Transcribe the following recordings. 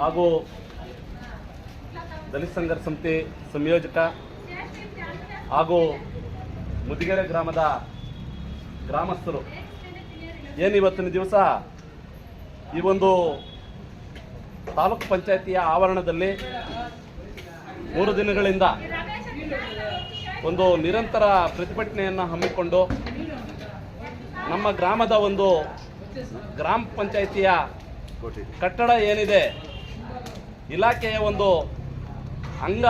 ಹಾಗೂ ದಲಿತ ಸಂಘರ್ಷ ಸಮಿತಿ ಸಂಯೋಜಕ ಹಾಗೂ ಮುದಿಗೆರೆ ಗ್ರಾಮದ ಗ್ರಾಮಸ್ಥರು. ಏನು ಇವತ್ತಿನ ದಿವಸ? ಈ ಒಂದು ತಾಲೂಕು ಪಂಚಾಯತಿಯ ಆವರಣದಲ್ಲಿ ಮೂರು ದಿನಗಳಿಂದ ಒಂದು ನಿರಂತರ ಪ್ರತಿಭಟನೆಯನ್ನು ಹಮ್ಮಿಕೊಂಡು ನಮ್ಮ ಗ್ರಾಮದ ಒಂದು ಗ್ರಾಮ ಪಂಚಾಯಿತಿಯ ಕಟ್ಟಡ ಏನಿದೆ? ಇಲಾಖೆಯ ಒಂದು ಅಂಗ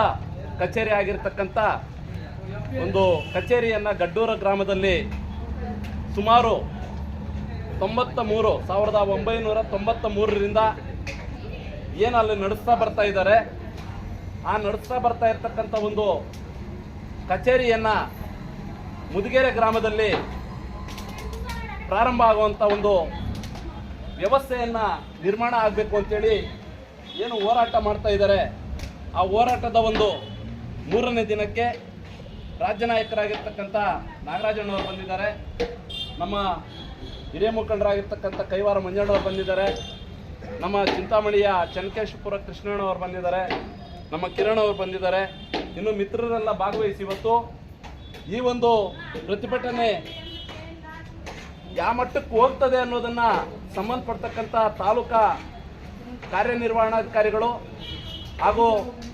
ಕಚೇರಿ ಆಗಿರ್ತಕ್ಕಂಥ ಒಂದು ಕಚೇರಿಯನ್ನು ಗಡ್ಡೂರ ಗ್ರಾಮದಲ್ಲಿ ಸುಮಾರು ತೊಂಬತ್ತ ಮೂರು ಸಾವಿರದ ಒಂಬೈನೂರ ತೊಂಬತ್ತ ಮೂರರಿಂದ ಏನು ಅಲ್ಲಿ ನಡೆಸ್ತಾ ಬರ್ತಾ ಇದ್ದಾರೆ? ಆ ನಡೆಸ್ತಾ ಬರ್ತಾ ಇರ್ತಕ್ಕಂಥ ಒಂದು ಕಚೇರಿಯನ್ನು ಮುದಿಗೆರೆ ಗ್ರಾಮದಲ್ಲಿ ಪ್ರಾರಂಭ ಆಗುವಂಥ ಒಂದು ವ್ಯವಸ್ಥೆಯನ್ನು ನಿರ್ಮಾಣ ಆಗಬೇಕು ಅಂತೇಳಿ ಏನು ಹೋರಾಟ ಮಾಡ್ತಾ ಇದ್ದಾರೆ. ಆ ಹೋರಾಟದ ಒಂದು ಮೂರನೇ ದಿನಕ್ಕೆ ರಾಜ್ಯ ನಾಯಕರಾಗಿರ್ತಕ್ಕಂಥ ನಾಗರಾಜಣ್ಣವರು ಬಂದಿದ್ದಾರೆ. ನಮ್ಮ ಹಿರಿಯ ಮುಖಂಡರಾಗಿರ್ತಕ್ಕಂಥ ಕೈವಾರ ಮಂಜಣ್ಣವರು ಬಂದಿದ್ದಾರೆ. ನಮ್ಮ ಚಿಂತಾಮಣಿಯ ಚನ್ನಕೇಶಪುರ ಕೃಷ್ಣಣ್ಣವರು ಬಂದಿದ್ದಾರೆ. ನಮ್ಮ ಕಿರಣ್ ಅವರು ಬಂದಿದ್ದಾರೆ. ಇನ್ನು ಮಿತ್ರರೆಲ್ಲ ಭಾಗವಹಿಸಿ ಇವತ್ತು ಈ ಒಂದು ಪ್ರತಿಭಟನೆ ಯಾವ ಮಟ್ಟಕ್ಕೆ ಹೋಗ್ತದೆ ಅನ್ನೋದನ್ನ ಸಂಬಂಧಪಡ್ತಕ್ಕಂಥ ತಾಲೂಕಾ ಕಾರ್ಯನಿರ್ವಹಣಾಧಿಕಾರಿಗಳು ಹಾಗೂ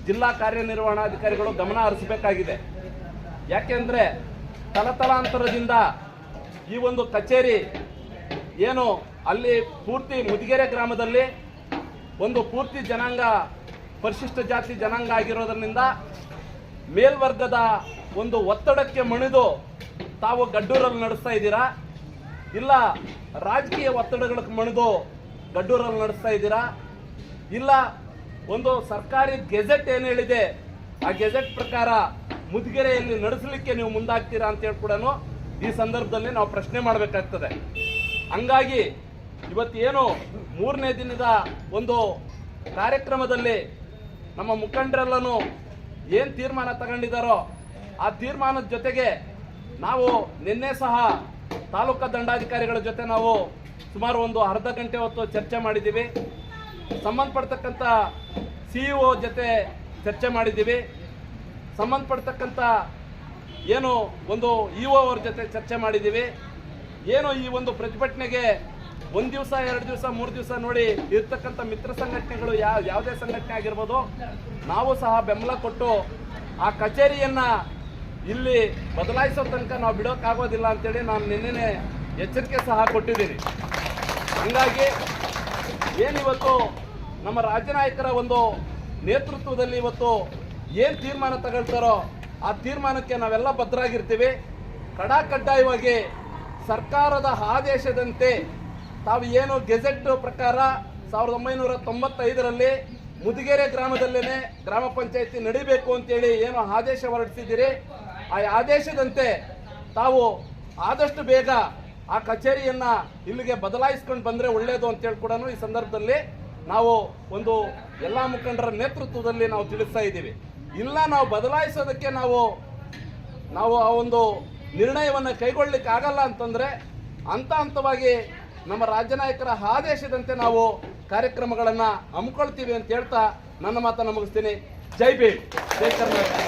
ಜಿಲ್ಲಾ ಕಾರ್ಯನಿರ್ವಹಣಾಧಿಕಾರಿಗಳು ಗಮನ ಹರಿಸಬೇಕಾಗಿದೆ. ಯಾಕೆಂದ್ರೆ ತಲತಲಾಂತರದಿಂದ ಈ ಒಂದು ಕಚೇರಿ ಏನು ಅಲ್ಲಿ ಪೂರ್ತಿ ಮುದಿಗೆರೆ ಗ್ರಾಮದಲ್ಲಿ ಒಂದು ಪೂರ್ತಿ ಜನಾಂಗ, ಪರಿಶಿಷ್ಟ ಜಾತಿ ಜನಾಂಗ ಆಗಿರೋದ್ರಿಂದ ಮೇಲ್ವರ್ಗದ ಒಂದು ಒತ್ತಡಕ್ಕೆ ಮಣಿದು ತಾವು ಗಡ್ಡೂರಲ್ಲಿ ನಡೆಸ್ತಾ ಇದ್ದೀರಾ? ಇಲ್ಲ ರಾಜಕೀಯ ಒತ್ತಡಗಳಿಗೆ ಮಣಿದು ಗಡ್ಡೂರಲ್ಲಿ ನಡೆಸ್ತಾ ಇದ್ದೀರಾ? ಇಲ್ಲ ಒಂದು ಸರ್ಕಾರಿ ಗೆಜೆಟ್ ಏನು ಹೇಳಿದೆ? ಆ ಗೆಜೆಟ್ ಪ್ರಕಾರ ಮುದ್ಗೆರೆಯಲ್ಲಿ ನಡೆಸಲಿಕ್ಕೆ ನೀವು ಮುಂದಾಗ್ತೀರಾ ಅಂತ ಹೇಳಿ ಕೂಡ ಈ ಸಂದರ್ಭದಲ್ಲಿ ನಾವು ಪ್ರಶ್ನೆ ಮಾಡಬೇಕಾಗ್ತದೆ. ಹಂಗಾಗಿ ಇವತ್ತೇನು ಮೂರನೇ ದಿನದ ಒಂದು ಕಾರ್ಯಕ್ರಮದಲ್ಲಿ ನಮ್ಮ ಮುಖಂಡರೆಲ್ಲನೂ ಏನು ತೀರ್ಮಾನ ತಗೊಂಡಿದ್ದಾರೋ ಆ ತೀರ್ಮಾನದ ಜೊತೆಗೆ ನಾವು ನಿನ್ನೆ ಸಹ ತಾಲೂಕಾ ದಂಡಾಧಿಕಾರಿಗಳ ಜೊತೆ ನಾವು ಸುಮಾರು ಒಂದು ಅರ್ಧ ಗಂಟೆ ಹೊತ್ತು ಚರ್ಚೆ ಮಾಡಿದ್ದೀವಿ. ಸಂಬಂಧಪಡ್ತಕ್ಕಂಥ ಸಿ ಇ ಜೊತೆ ಚರ್ಚೆ ಮಾಡಿದ್ದೀವಿ. ಸಂಬಂಧಪಡ್ತಕ್ಕಂಥ ಏನು ಒಂದು ಇ ಅವ್ರ ಜೊತೆ ಚರ್ಚೆ ಮಾಡಿದ್ದೀವಿ. ಏನು ಈ ಒಂದು ಪ್ರತಿಭಟನೆಗೆ ಒಂದು ದಿವಸ, ಎರಡು ದಿವಸ, ಮೂರು ದಿವಸ ನೋಡಿ ಇರ್ತಕ್ಕಂಥ ಮಿತ್ರ ಸಂಘಟನೆಗಳು ಯಾವ ಯಾವುದೇ ಸಂಘಟನೆ ಆಗಿರ್ಬೋದು, ನಾವು ಸಹ ಬೆಂಬಲ ಕೊಟ್ಟು ಆ ಕಚೇರಿಯನ್ನ ಇಲ್ಲಿ ಬದಲಾಯಿಸೋ ತನಕ ನಾವು ಬಿಡೋಕ್ಕಾಗೋದಿಲ್ಲ ಅಂತೇಳಿ ನಾನು ನಿನ್ನೆ ಎಚ್ಚರಿಕೆ ಸಹ ಕೊಟ್ಟಿದ್ದೀನಿ. ಹಂಗಾಗಿ ಏನಿವತ್ತು ನಮ್ಮ ರಾಜ್ಯ ನಾಯಕರ ಒಂದು ನೇತೃತ್ವದಲ್ಲಿ ಇವತ್ತು ಏನು ತೀರ್ಮಾನ ತಗೊಳ್ತಾರೋ ಆ ತೀರ್ಮಾನಕ್ಕೆ ನಾವೆಲ್ಲ ಬದ್ಧರಾಗಿರ್ತೀವಿ ಕಡಾಕಡ್ಡಾಯವಾಗಿ ಸರ್ಕಾರದ ಆದೇಶದಂತೆ ತಾವು ಏನು ಗೆಜೆಟ್ ಪ್ರಕಾರ ಸಾವಿರದ ಒಂಬೈನೂರ ತೊಂಬತ್ತೈದರಲ್ಲಿ ಮುದಿಗೆರೆ ಗ್ರಾಮದಲ್ಲೇ ಗ್ರಾಮ ಪಂಚಾಯಿತಿ ನಡಿಬೇಕು ಅಂತೇಳಿ ಏನು ಆದೇಶ ಹೊರಡಿಸಿದ್ದೀರಿ. ಆ ಆದೇಶದಂತೆ ತಾವು ಆದಷ್ಟು ಬೇಗ ಆ ಕಚೇರಿಯನ್ನ ಇಲ್ಲಿಗೆ ಬದಲಾಯಿಸ್ಕೊಂಡು ಬಂದ್ರೆ ಒಳ್ಳೆಯದು ಅಂತೇಳಿ ಕೂಡ ಈ ಸಂದರ್ಭದಲ್ಲಿ ನಾವು ಒಂದು ಎಲ್ಲ ಮುಖಂಡರ ನೇತೃತ್ವದಲ್ಲಿ ನಾವು ತಿಳಿಸ್ತಾ ಇದ್ದೀವಿ. ಇಲ್ಲ ನಾವು ಬದಲಾಯಿಸೋದಕ್ಕೆ ನಾವು ನಾವು ಆ ಒಂದು ನಿರ್ಣಯವನ್ನು ಕೈಗೊಳ್ಳಲಿಕ್ಕೆ ಆಗಲ್ಲ ಅಂತಂದ್ರೆ ಹಂತ ಹಂತವಾಗಿ ನಮ್ಮ ರಾಜ್ಯ ನಾಯಕರ ಆದೇಶದಂತೆ ನಾವು ಕಾರ್ಯಕ್ರಮಗಳನ್ನು ಹಮ್ಮಿಕೊಳ್ತೀವಿ ಅಂತ ಹೇಳ್ತಾ ನನ್ನ ಮಾತನ್ನು ಮುಗಿಸ್ತೀನಿ. ಜೈ ಭೀಮ್. ಜೈ ಕರ್ನಾಟಕ.